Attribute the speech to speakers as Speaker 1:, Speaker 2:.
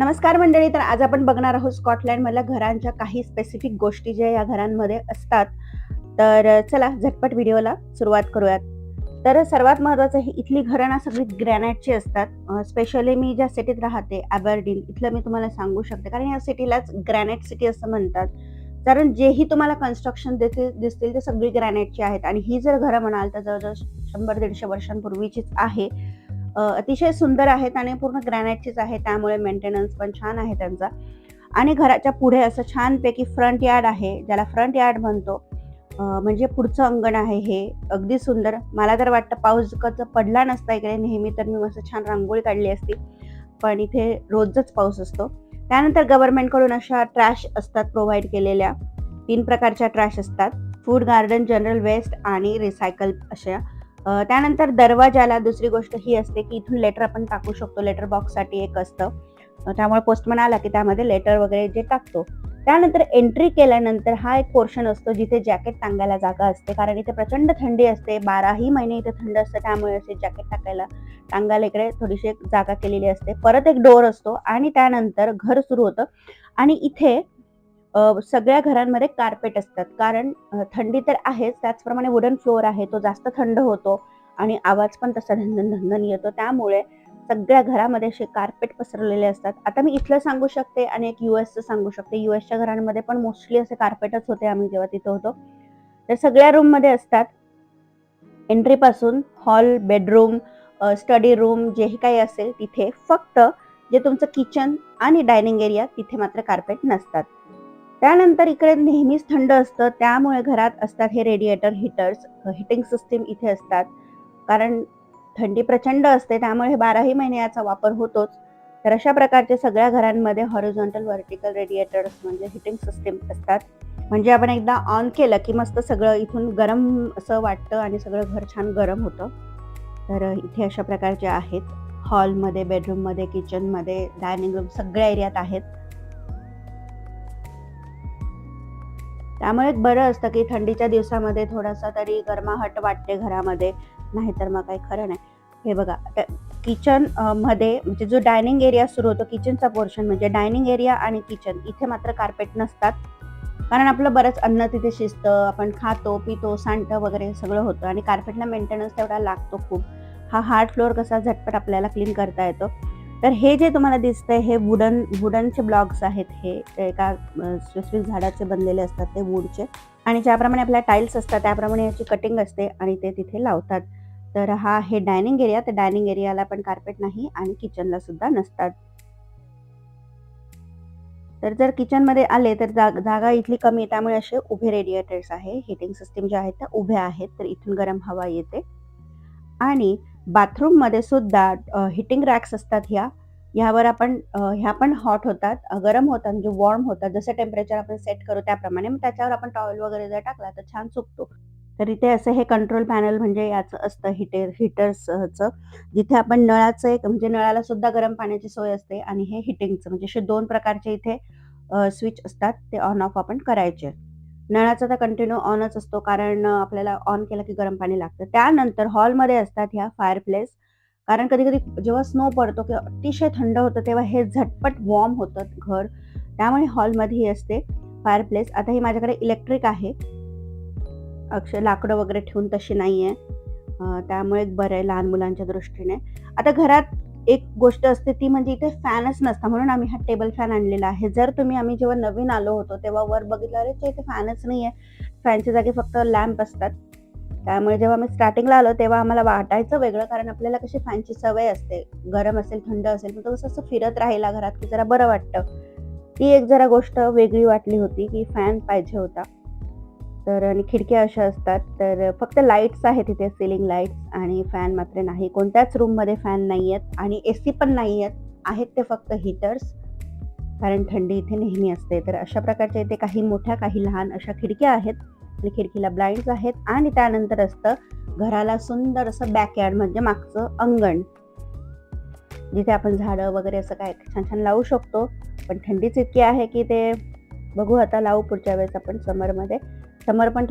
Speaker 1: नमस्कार मंडळी तर आज आपण बघणार आहोत स्कॉटलँडमधल्या घरांच्या काही स्पेसिफिक गोष्टी ज्या या घरांमध्ये असतात. तर चला झटपट व्हिडिओला सुरुवात करूयात. तर सर्वात महत्त्वाचं आहे इथली घरं ना सगळी ग्रॅनाईटची असतात. स्पेशली मी ज्या सिटीत राहते ॲबर्डीन इथलं मी तुम्हाला सांगू शकते. कारण या सिटीलाच ग्रॅनाईट सिटी असं म्हणतात. कारण जेही तुम्हाला कन्स्ट्रक्शन दिसतील दिसतील ते सगळी ग्रॅनाईटची आहेत. आणि ही जर घरं म्हणाल तर जवळजवळ शंभर दीडशे वर्षांपूर्वीचीच आहे. अतिशय सुंदर आहेत आणि पूर्ण ग्रॅनाईटचीच आहे त्यामुळे मेंटेनन्स पण छान आहे त्यांचा. आणि घराच्या पुढे असं छानपैकी फ्रंट यार्ड आहे ज्याला फ्रंट यार्ड म्हणतो. म्हणजे पुढचं अंगण आहे हे अगदी सुंदर. मला तर वाटतं पाऊस कसं पडला नसता इकडे नेहमी तर मी मस्त छान रांगोळी काढली असती. पण इथे रोजच पाऊस असतो. त्यानंतर गव्हर्नमेंटकडून अशा ट्रॅश असतात प्रोव्हाइड केलेल्या. तीन प्रकारच्या ट्रॅश असतात. फूड गार्डन जनरल वेस्ट आणि रिसायकल अशा. त्यानंतर दरवाजाला दुसरी गोष्ट ही असते की इथून लेटर आपण टाकू शकतो. लेटर बॉक्ससाठी एक असतं. त्यामुळे पोस्टमन आला की त्यामध्ये लेटर वगैरे जे टाकतो. त्यानंतर एंट्री केल्यानंतर हा एक पोर्शन असतो जिथे जॅकेट टांगायला जागा असते. कारण इथे प्रचंड थंडी असते. बाराही महिने इथे थंड असतं. त्यामुळे असे जॅकेट टाकायला टांगायला इकडे थोडीशी एक जागा केलेली असते. परत एक डोअर असतो आणि त्यानंतर घर सुरू होतं. आणि इथे सगळ्या घरांमध्ये कार्पेट असतात. कारण थंडी तर आहेच त्याचप्रमाणे वुडन फ्लोअर आहे तो जास्त थंड होतो आणि आवाज पण तसा धनधन धनधन येतो. त्यामुळे सगळ्या घरामध्ये असे कार्पेट पसरलेले असतात. आता मी इथलं सांगू शकते आणि एक यू एसचं सांगू शकते. यू एसच्या घरांमध्ये पण मोस्टली असे कार्पेटच होते आम्ही जेव्हा तिथं होतो. तर सगळ्या रूममध्ये असतात. एंट्रीपासून हॉल बेडरूम स्टडी रूम जेही काही असेल तिथे फक्त जे तुमचं किचन आणि डायनिंग एरिया तिथे मात्र कार्पेट नसतात. त्यानंतर इकडे नेहमीच थंड असतं त्यामुळे घरात असतात हे रेडिएटर हिटर्स हिटिंग सिस्टीम इथे असतात. कारण थंडी प्रचंड असते त्यामुळे हे बाराही महिने याचा वापर होतोच. तर अशा प्रकारचे सगळ्या घरांमध्ये हॉरिझॉन्टल व्हर्टिकल रेडिएटर्स म्हणजे हिटिंग सिस्टीम असतात. म्हणजे आपण एकदा ऑन केलं की मस्त सगळं इथून गरम असं वाटतं आणि सगळं घर छान गरम होतं. तर इथे अशा प्रकारचे आहेत. हॉलमध्ये बेडरूममध्ये किचनमध्ये डायनिंग रूम सगळ्या एरियात आहेत. त्यामुळे एक बरं असतं की थंडीच्या दिवसामध्ये थोडासा तरी गरमाहट वाटते घरामध्ये. नाहीतर मग काही खरं नाही. हे बघा किचनमध्ये म्हणजे जो डायनिंग एरिया सुरू होतो किचनचा पोर्शन म्हणजे डायनिंग एरिया आणि किचन इथे मात्र कार्पेट नसतात. कारण आपलं बरंच अन्न तिथे शिजतं आपण खातो पितो सांडतं वगैरे सगळं होतं आणि कार्पेटला मेंटेनन्स तेवढा लागतो खूप. हा हार्ड फ्लोअर कसा झटपट आपल्याला क्लीन करता येतो. तर हे जे तुम्हाला दिसतंय हे वुडन वुडनचे ब्लॉक्स आहेत हे. एका स्पेसिफिक झाडाचे बनलेले असतात ते वूडचे. आणि ज्याप्रमाणे आपल्या टाईल्स असतात त्याप्रमाणे याची कटिंग असते आणि ते तिथे लावतात. तर हा आहे डायनिंग एरिया. तर डायनिंग एरियाला पण कार्पेट नाही आणि किचनला सुद्धा नसतात. तर जर किचनमध्ये आले तर जाग जागा इथली कमी आहे. त्यामुळे असे उभे रेडिएटर्स आहे. हिटिंग सिस्टीम ज्या आहेत त्या उभ्या आहेत. तर इथून गरम हवा येते. आणि बाथरूममध्ये सुद्धा हिटिंग रॅक्स असतात ह्या. ह्यावर आपण ह्या पण हॉट होतात. गरम होतात म्हणजे वॉर्म होतात. जसं टेम्परेचर आपण सेट करू त्याप्रमाणे मग त्याच्यावर आपण टॉवेल वगैरे जर टाकला तर छान सुकतो. तर इथे असं हे कंट्रोल पॅनल म्हणजे याचं असतं हिटर हिटर्सचं जिथे आपण नळाचं एक म्हणजे नळाला सुद्धा गरम पाण्याची सोय असते आणि हे हिटिंगचं म्हणजे असे दोन प्रकारचे इथे स्विच असतात. ते ऑन ऑफ आपण करायचे. नळाचा तर कंटिन्यू ऑनच असतो कारण आपल्याला ऑन केलं की गरम पाणी लागतं. त्यानंतर हॉलमध्ये असतात ह्या फायरप्लेस कारण कधी कधी जेव्हा स्नो पडतो किंवा अतिशय थंड होतं तेव्हा हे झटपट वॉर्म होतं घर. त्यामुळे हॉलमध्ये ही असते फायरप्लेस आता ही माझ्याकडे इलेक्ट्रिक आहे. अक्षय लाकडं वगैरे ठेवून तशी नाही आहे त्यामुळे एक बरं आहे लहान मुलांच्या दृष्टीने. आता घरात एक गोष्ट असते ती म्हणजे इथे फॅनच नसता म्हणून आम्ही हा टेबल फॅन आणलेला आहे. जर तुम्ही आम्ही जेव्हा नवीन आलो होतो तेव्हा वर बघितलं अरे ते इथे फॅनच नाही आहे फॅनच्या जागी फक्त लॅम्प असतात. त्यामुळे जेव्हा मी स्टार्टिंगला आलो तेव्हा आम्हाला वाटायचं वेगळं कारण आपल्याला कशी फॅनची सवय असते. गरम असेल थंड असेल पण तो कसं असं फिरत राहिला घरात की जरा बरं वाटतं. ती एक जरा गोष्ट वेगळी वाटली होती की फॅन पाहिजे होता. तर आणि खिडक्या अशा असतात. तर फक्त लाईट्स आहेत तिथे सिलिंग लाईट्स आणि फॅन मात्र नाही. कोणत्याच रूममध्ये फॅन नाही आहेत आणि ए सी पण नाही आहेत आहेत ते फक्त हीटर्स कारण थंडी इथे नेहमी असते. तर अशा प्रकारच्या इथे काही मोठ्या काही लहान अशा खिडक्या आहेत. आणि खिडकीला ब्लाइंड्स आहेत. आणि त्यानंतर असतं घराला सुंदर असं बॅकयार्ड म्हणजे मागचं अंगण. जिथे आपण झाडं वगैरे असं काय छान छान लावू शकतो. पण थंडीच इतकी आहे की ते बघू आता लावू पुढच्या वेळेस आपण समरमध्ये समर पण